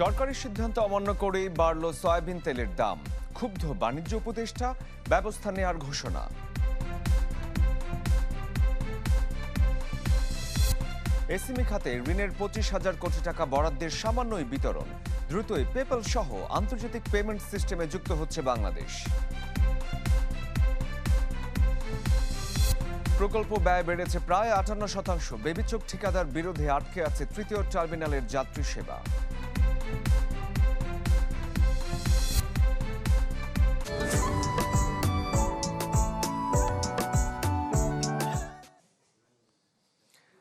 সরকারি সিদ্ধান্ত অমান্য করেই বাড়ল সয়াবিন তেলের দাম। ক্ষুব্ধ বাণিজ্য উপদেষ্টা, ব্যবস্থা নেওয়ার ঘোষণা। এসএমই খাতে ঋণের পঁচিশ হাজার কোটি টাকা বরাদ্দের সামান্যই বিতরণ। দ্রুতই পেপ্যাল সহ আন্তর্জাতিক পেমেন্ট সিস্টেমে যুক্ত হচ্ছে বাংলাদেশ। প্রকল্প ব্যয় বেড়েছে প্রায় আটান্ন শতাংশ। বেবিচোক ঠিকাদার বিরোধে আটকে আছে তৃতীয় টার্মিনালের যাত্রী সেবা।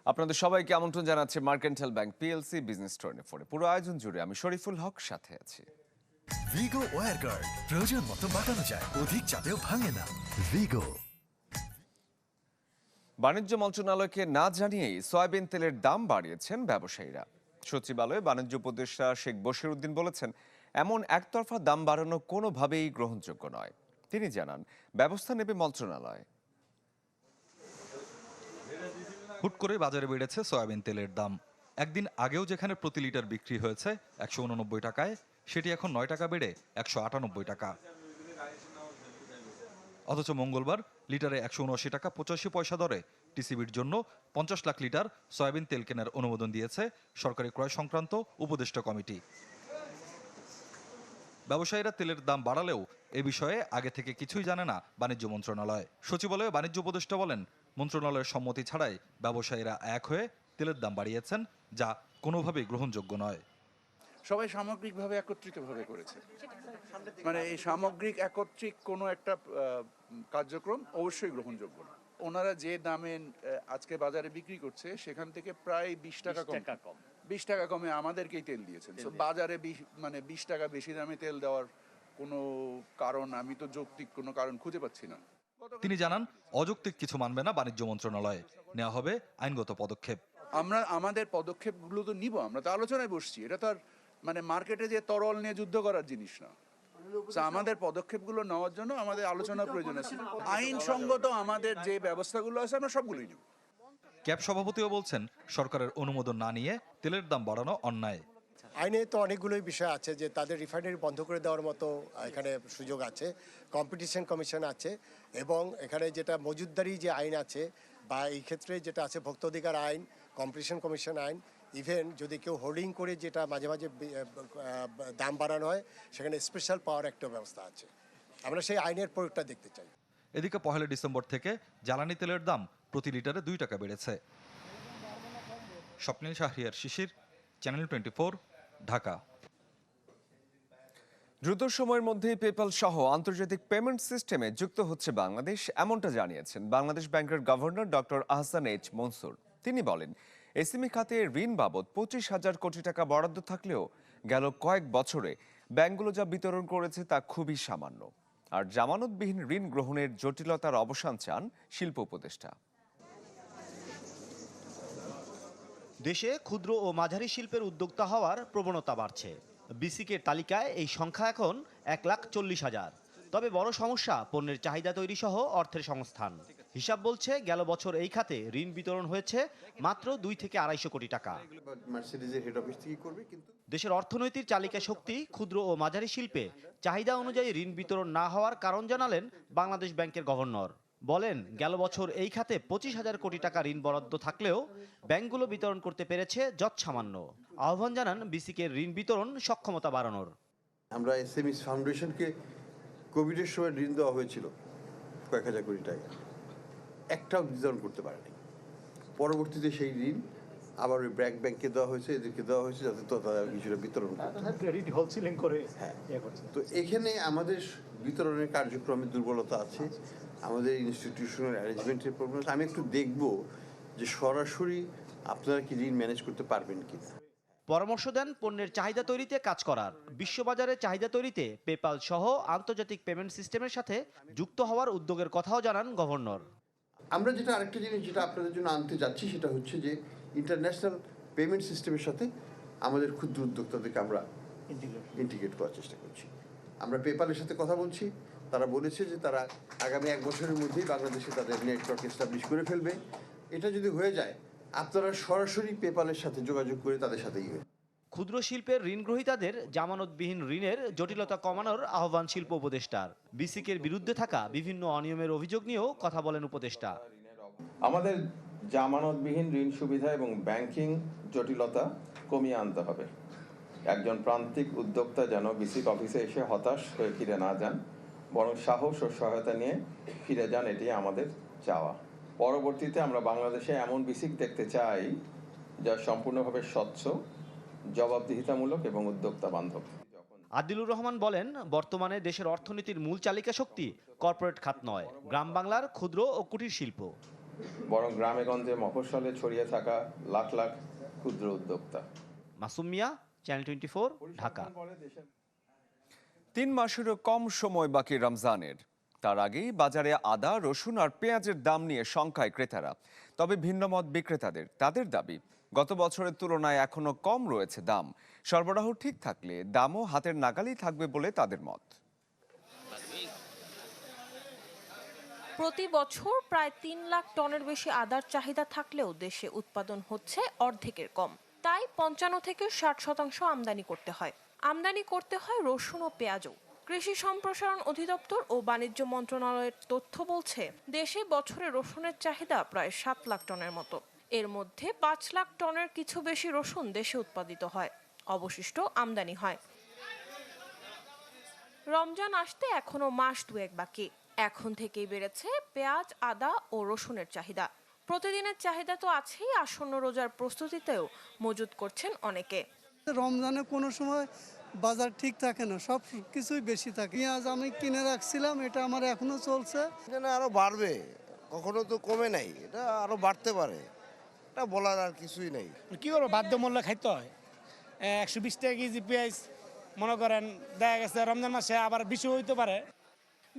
আপনাদের সবাইকে আমন্ত্রণ জানাচ্ছে Mercantile Bank PLC business twenty ফোরে পুরো আয়োজন জুড়ে আমি শরীফুল হক সাথে আছি। ভিগো ওয়ার গার্ড প্রয়োজন মতো বাঁকানো যায় অধিক চাপেও ভাঙে না। ভিগো। বাণিজ্য মন্ত্রণালয়কে না জানিয়েই সয়াবিন তেলের দাম বাড়িয়েছেন ব্যবসায়ীরা। সচিবালয়ে বাণিজ্য উপদেষ্টা শেখ বশির উদ্দিন বলেছেন এমন একতরফা দাম বাড়ানো কোনোভাবেই গ্রহণযোগ্য নয়। তিনি জানান ব্যবস্থা নেবে মন্ত্রণালয়। হুট করে বাজারে বেড়েছে সয়াবিন তেলের দাম। একদিন আগেও যেখানে প্রতি লিটার বিক্রি হয়েছে একশো উননব্বই টাকায়, সেটি এখন নয় টাকা বেড়ে একশো আটানব্বই টাকা। অথচ মঙ্গলবার লিটারে একশো উনআশি টাকা পঁচাশি পয়সা দরে। টিসিবির জন্য পঞ্চাশ লাখ লিটার সয়াবিন তেল কেনার অনুমোদন দিয়েছে সরকারি ক্রয় সংক্রান্ত উপদেষ্টা কমিটি। ব্যবসায়ীরা তেলের দাম বাড়ালেও এ বিষয়ে আগে থেকে কিছুই জানে না বাণিজ্য মন্ত্রণালয়। সচিবালয়ে বাণিজ্য উপদেষ্টা বলেন মন্ত্রণালয়ের সম্মতি ছাড়াই ব্যবসায়ীরা এক হয়ে তেলের দাম বাড়িয়েছেন যা কোনোভাবেই গ্রহণযোগ্য নয়। সবাই সামগ্রিকভাবে একত্রিতভাবে করেছে। মানে এই সামগ্রিক একত্রিক কোনো একটা কার্যক্রম অবশ্যই গ্রহণযোগ্য না। ওনারা যে দামে আজকে বাজারে বিক্রি করছে সেখান থেকে প্রায় বিশ টাকা কম। বিশ টাকা কমে আমাদেরকেই তেল দিয়েছেন। বাজারে মানে বিশ টাকা বেশি দামে তেল দেওয়ার কোনো কারণ আমি তো যৌক্তিক কোনো কারণ খুঁজে পাচ্ছি না। তিনি জানান অযৌক্তিক কিছু মানবে না বাণিজ্য মন্ত্রণালয়। নেওয়া হবে আইনগত পদক্ষেপ। আমরা আমাদের পদক্ষেপগুলো তো নিব আমরা তো আলোচনায় বসছি। এটা তো আর মানে মার্কেটে যে তরল নিয়ে যুদ্ধ করার জিনিস না। আমাদের পদক্ষেপগুলো নেওয়ার জন্য আমাদের আলোচনার প্রয়োজন আছে। আইনসঙ্গত আমাদের যে ব্যবস্থাগুলো আছে আমরা সবগুলোই নেব। ক্যাব সভাপতিও বলছেন সরকারের অনুমোদন না নিয়ে তেলের দাম বাড়ানো অন্যায়। আইনে তো অনেকগুলোই বিষয় আছে যে তাদের রিফাইনারি বন্ধ করে দেওয়ার মতো এখানে সুযোগ আছে কম্পিটিশন কমিশন আছে, এবং এখানে যেটা মজুদদারি যে আইন আছে, বা এই ক্ষেত্রে যেটা আছে ভোক্তা অধিকার আইন কম্পিটিশন কমিশন আইন ইভেন যদি কেউ হোল্ডিং করে যেটা মাঝে মাঝে দাম বাড়ানো হয়, সেখানে স্পেশাল পাওয়ার একটা ব্যবস্থা আছে। আমরা সেই আইনের প্রয়োগটা দেখতে চাই। এদিকে পহেলা ডিসেম্বর থেকে জ্বালানি তেলের দাম প্রতি লিটারে দুই টাকা বেড়েছে। Swapnil Shahriar, Shishir, channel twenty Dhaka. দ্রুত সময়ের মধ্যেই পেপাল সহ আন্তর্জাতিক পেমেন্ট সিস্টেমে যুক্ত হচ্ছে বাংলাদেশ, এমনটা জানিয়েছেন বাংলাদেশ ব্যাংকের governor doctor Ahsan H Mansur. তিনি বলেন, এসএমই খাতে ঋণ বাবদ পঁচিশ হাজার কোটি টাকা বরাদ্দ থাকলেও গেল কয়েক বছরে ব্যাংকগুলো যা বিতরণ করেছে তা খুবই সামান্য। আর জামানতবিহীন ঋণ গ্রহণের জটিলতার অবসান চান শিল্প উপদেষ্টা। দেশে ক্ষুদ্র ও মাঝারি শিল্পের উদ্যোক্তা হওয়ার প্রবণতা বাড়ছে। বিসিকের তালিকায় এই সংখ্যা এখন এক লাখ চল্লিশ হাজার। তবে বড় সমস্যা পণ্যের চাহিদা তৈরি সহ অর্থের সংস্থান। হিসাব বলছে গেল বছর এই খাতে ঋণ বিতরণ হয়েছে মাত্র দুই থেকে আড়াইশো কোটি টাকা। দেশের অর্থনৈতিক চালিকা শক্তি ক্ষুদ্র ও মাঝারি শিল্পে চাহিদা অনুযায়ী ঋণ বিতরণ না হওয়ার কারণ জানালেন বাংলাদেশ ব্যাংকের গভর্নর। বলেন, গেল বছর এই খাতে পঁচিশ হাজার কোটি টাকা ঋণ বরাদ্দ থাকলেও ব্যাংকগুলো বিতরণ করতে পেরেছে যৎসামান্য। আহ্বান জানান বিসিকের ঋণ বিতরণ সক্ষমতা বাড়ানোর। আমরা এসএমএস ফাউন্ডেশনকে কোভিডের সময় ঋণ দেওয়া হয়েছিল কয়েক হাজার কোটি টাকা। একটাও বিতরণ করতে পারেনি। পরবর্তীতে সেই ঋণ আবার ওই ব্র্যাক ব্যাংকে দেওয়া হয়েছে এদেরকে দেওয়া হয়েছে যাতে তো তারা কিছুটা বিতরণ ক্রেডিট হোলসেলিং করে হ্যাঁ। ইয়ে তো এখানে আমাদের বিতরণের কার্যক্রমে দুর্বলতা আছে। আমাদের ইনস্টিটিউশনাল অ্যারেঞ্জমেন্টের প্রবলেম আমি একটু দেখব যে সরাসরি আপনারা কি ঋণ ম্যানেজ করতে পারবেন কিনা। পরামর্শ দেন পণ্যের চাহিদা তৈরিতে কাজ করার। বিশ্ববাজারে চাহিদা তৈরিতে পেপাল সহ আন্তর্জাতিক পেমেন্ট সিস্টেমের সাথে যুক্ত হওয়ার উদ্যোগের কথাও জানান গভর্নর। আমরা যেটা আরেকটা জিনিস যেটা আপনাদের জন্য আনতে যাচ্ছি সেটা হচ্ছে যে ইন্টারন্যাশনাল পেমেন্ট সিস্টেমের সাথে আমাদের ক্ষুদ্র উদ্যোক্তাদেরকে আমরা ইন্টিগ্রেট করার চেষ্টা করছি। আমরা পেপালের সাথে কথা বলছি। তারা বলেছে যে তারা আগামী এক বছরের মধ্যেই বাংলাদেশে তাদের নেটওয়ার্ক এস্টাবলিশ করে ফেলবে। এটা যদি হয়ে যায় আপনারা সরাসরি পেপালের সাথে যোগাযোগ করে তাদের সাথে ইয়ে ক্ষুদ্র শিল্পের ঋণ গ্রহীতাদের জামানতবিহীন ঋণের জটিলতা কমানোর আহ্বান শিল্প উপদেষ্টার। বিসিকের বিরুদ্ধে থাকা বিভিন্ন অনিয়মের অভিযোগ নিয়েও কথা বলেন উপদেষ্টা। আমাদের জামানতবিহীন ঋণ সুবিধা এবং ব্যাংকিং জটিলতা কমিয়ে আনতে হবে। একজন প্রান্তিক উদ্যোক্তা যেন বিসিক অফিসে এসে হতাশ হয়ে ফিরে না যান, বরং সাহস ও সহায়তা নিয়ে ফিরে যান এটি আমাদের চাওয়া। পরবর্তীতে আমরা বাংলাদেশে এমন বিসিক দেখতে চাই যা সম্পূর্ণভাবে স্বচ্ছ, জবাবদিহিতামূলক এবং উদ্যোক্তা বান্ধব আদিলুর রহমান বলেন, বর্তমানে দেশের অর্থনীতির মূল চালিকা শক্তি কর্পোরেট খাত নয়, গ্রাম বাংলার ক্ষুদ্র ও কুটির শিল্প। বরং গ্রামে গঞ্জে মফস্বলে ছড়িয়ে থাকা লাখ লাখ ক্ষুদ্র উদ্যোক্তা। Masum Mia channel twenty Dhaka. তিন মাসেরও কম সময় বাকি রমজানের। তার আগেই বাজারে আদা রসুন আর পেঁয়াজের দাম নিয়ে সংখ্যায় ক্রেতারা। তবে ভিন্নমত বিক্রেতাদের তাদের দাবি গত বছরের তুলনায় এখনও কম রয়েছে দাম। সরবরাহ ঠিক থাকলে দামও হাতের নাগালেই থাকবে বলে তাদের মত। প্রতি বছর প্রায় তিন লাখ টনের বেশি আদার চাহিদা থাকলেও দেশে উৎপাদন হচ্ছে অর্ধেকের কম। তাই পঞ্চান্ন থেকে ষাট শতাংশ আমদানি করতে হয়। আমদানি করতে হয় রসুন ও পেঁয়াজও। কৃষি সম্প্রসারণ অধিদপ্তর ও বাণিজ্য মন্ত্রণালয়ের তথ্য বলছে, দেশে বছরে রসুনের চাহিদা প্রায় সাত লাখ টনের মতো। এর মধ্যে পাঁচ লাখ টনের কিছু বেশি রসুন দেশে উৎপাদিত হয়। অবশিষ্ট আমদানি হয়। রমজান আসতে এখনও মাস দুয়েক বাকি। এখন থেকেই বেড়েছে পেঁয়াজ আদা ও রসুনের চাহিদা। প্রতিদিনের চাহিদা তো আছেই আসন্ন রোজার প্রস্তুতিতেও মজুত করছেন অনেকে। রমজানে কোনো সময় বাজার ঠিক থাকে না সব কিছুই বেশি থাকে। পেঁয়াজ আমি কিনে রাখছিলাম এটা আমার এখনও চলছে। আরও বাড়বে কখনো তো কমে নাই এটা আরও বাড়তে পারে এটা বলার আর কিছুই নেই। কি করব বাধ্যমূল্য খাইতে হয়। একশো বিশ টাকা কেজি পেঁয়াজ মনে করেন দেখা গেছে রমজান মাসে আবার বেশি হইতে পারে।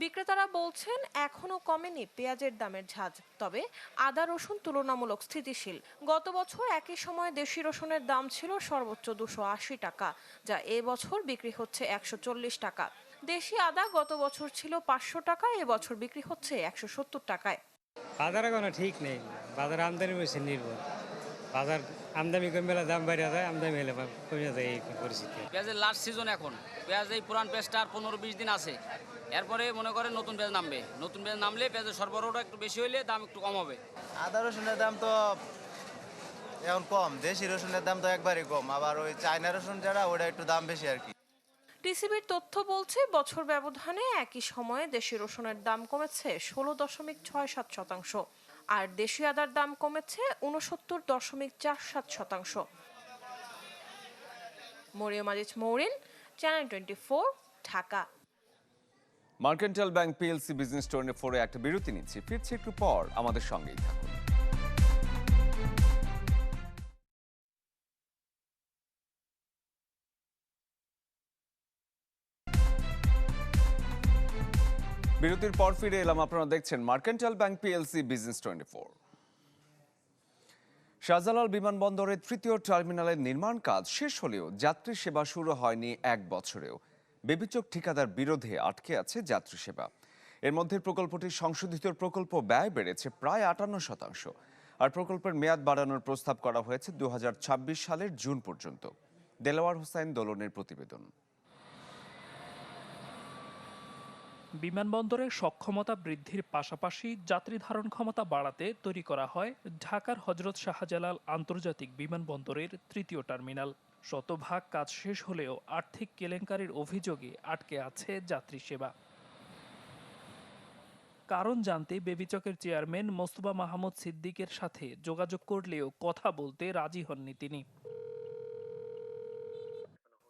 বিক্রেতারা বলছেন এখনও কমেনি পেঁয়াজের দামের ঝাঁজ তবে আদা রসুন তুলনামূলক স্থিতিশীল। গত বছর একই সময়ে দেশি রসুনের দাম ছিল সর্বোচ্চ দুশো আশি টাকা যা এ বছর বিক্রি হচ্ছে একশো চল্লিশ টাকা। দেশি আদা গত বছর ছিল পাঁচশো টাকা এ বছর বিক্রি হচ্ছে একশো সত্তর টাকায়। বাজারে কোনো ঠিক নেই। বাজার আমদানি হয়েছে নির্ভর। বাজার আমদানি কমে দাম বাড়িয়ে যায় আমদানি হলে কমে যায় এই পরিস্থিতি। পেঁয়াজের লাস্ট সিজন এখন। পেঁয়াজ এই পুরান পেঁয়াজটা আর পনেরো বিশ দিন আছে। এরপরে মনে করেন নতুন পেঁয়াজ নামবে। নতুন পেঁয়াজ নামলে পেঁয়াজের সরবরাহটা একটু বেশি হইলে দাম একটু কম হবে। আদা রসুনের দাম তো এখন কম দেশি রসুনের দাম তো একবারই কম। আবার ওই চায়না রসুন যারা ওটা একটু দাম বেশি আর কি। টিসিবির তথ্য বলছে বছর ব্যবধানে একই সময়ে দেশি রসুনের দাম কমেছে ষোলো দশমিক ছয় সাত শতাংশ আর দেশি আদার দাম কমেছে উনসত্তর দশমিক চার সাত শতাংশ। Mariam Aziz Mourin channel twenty four Dhaka. Mercantile Bank PLC business twenty ফোরে একটা বিরতি নিচ্ছি। ফিরছি একটু পর, আমাদের সঙ্গেই থাকুন। বিরতির পর ফিরে এলাম, আপনারা দেখছেন Mercantile Bank PLC business twenty four. Shahjalal বিমানবন্দরের তৃতীয় টার্মিনালের নির্মাণ কাজ শেষ হলেও যাত্রী সেবা শুরু হয়নি এক বছরেও। বেবিচক ঠিকাদার বিরোধে আটকে আছে যাত্রী সেবা। এর মধ্যে প্রকল্পটির সংশোধিত প্রকল্প ব্যয় বেড়েছে প্রায় আটান্ন শতাংশ। আর প্রকল্পের মেয়াদ বাড়ানোর প্রস্তাব করা হয়েছে দুহাজার ছাব্বিশ সালের জুন পর্যন্ত। দেলোয়ার হোসাইন দোলনের প্রতিবেদন। বিমানবন্দরের সক্ষমতা বৃদ্ধির পাশাপাশি যাত্রী ধারণ ক্ষমতা বাড়াতে তৈরি করা হয় ঢাকার হজরত শাহজালাল আন্তর্জাতিক বিমানবন্দরের তৃতীয় টার্মিনাল। শতভাগ কাজ শেষ হলেও আর্থিক কেলেঙ্কারির অভিযোগে আটকে আছে যাত্রী সেবা। কারণ জানতে বেবিচকের চেয়ারম্যান মোস্তফা মাহমুদ সিদ্দিকের সাথে যোগাযোগ করলেও কথা বলতে রাজি হননি তিনি।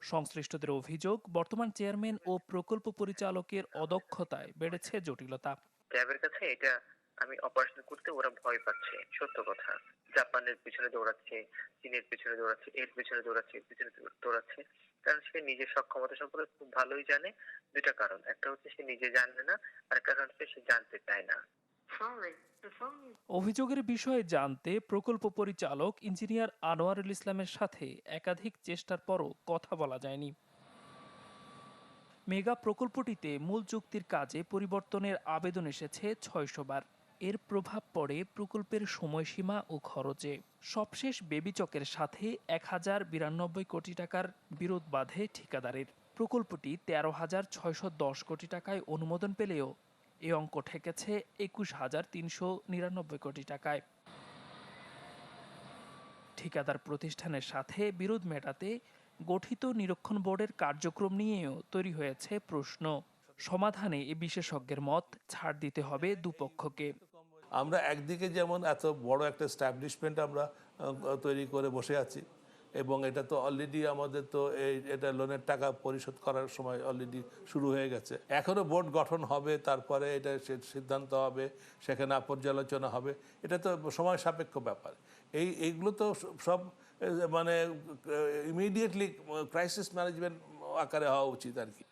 সংশ্লিষ্টদের অভিযোগ, বর্তমান চেয়ারম্যান ও প্রকল্প পরিচালকের অদক্ষতায় বেড়েছে জটিলতা। ক্যাবের কাছে এটা আমি অপারেশন করতে ওরা ভয় পাচ্ছে, সত্য কথা। জাপানের পিছনে দৌড়াচ্ছে, চীনের পিছনে দৌড়াচ্ছে, এর পিছনে দৌড়াচ্ছে, এর পিছনে দৌড়াচ্ছে। কারণ সে নিজের সক্ষমতা সম্পর্কে খুব ভালোই জানে। দুইটা কারণ। একটা হচ্ছে সে নিজে জানে না, আর একটা কারণ হচ্ছে সে জানতে চায় না। অভিযোগের বিষয়ে জানতে প্রকল্প পরিচালক ইঞ্জিনিয়ার আনোয়ারুল ইসলামের সাথে একাধিক চেষ্টার পরও কথা বলা যায়নি। মেগা প্রকল্পটিতে মূল চুক্তির কাজে পরিবর্তনের আবেদন এসেছে ছয়শো বার। এর প্রভাব পড়ে প্রকল্পের সময়সীমা ও খরচে। সবশেষ বেবিচকের সাথে এক হাজার বিরানব্বই কোটি টাকার বিরোধ বাধে ঠিকাদারের। প্রকল্পটি তেরো হাজার ছয়শো দশ কোটি টাকায় অনুমোদন পেলেও এ অঙ্ক ঠেকেছে একুশ হাজার তিনশো নিরানব্বই কোটি টাকায়। ঠিকাদার প্রতিষ্ঠানের সাথে বিরোধ মেটাতে গঠিত নিরীক্ষণ বোর্ডের কার্যক্রম নিয়েও তৈরি হয়েছে প্রশ্ন। সমাধানে এ বিশেষজ্ঞের মত ছাড় দিতে হবে দুপক্ষকে। আমরা একদিকে যেমন এত বড় একটা স্ট্যাবলিশমেন্ট আমরা তৈরি করে বসে আছি, এবং এটা তো অলরেডি আমাদের তো এই, এটা লোনের টাকা পরিশোধ করার সময় অলরেডি শুরু হয়ে গেছে। এখনও বোর্ড গঠন হবে, তারপরে এটা সিদ্ধান্ত হবে, সেখানে পর্যালোচনা হবে, এটা তো সময় সাপেক্ষ ব্যাপার। এই, এইগুলো তো সব মানে ইমিডিয়েটলি ক্রাইসিস ম্যানেজমেন্ট আকারে হওয়া উচিত আর কি।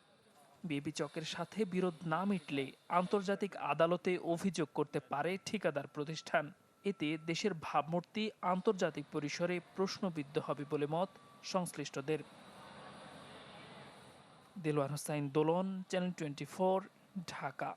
বেবি চকের সাথে বিরোধ না মিটলে আন্তর্জাতিক আদালতে অভিযোগ করতে পারে ঠিকাদার প্রতিষ্ঠান। এতে দেশের ভাবমূর্তি আন্তর্জাতিক পরিসরে প্রশ্নবিদ্ধ হবে বলে মত সংশ্লিষ্টদের। Delwar Hossain Dolon, channel twenty Dhaka.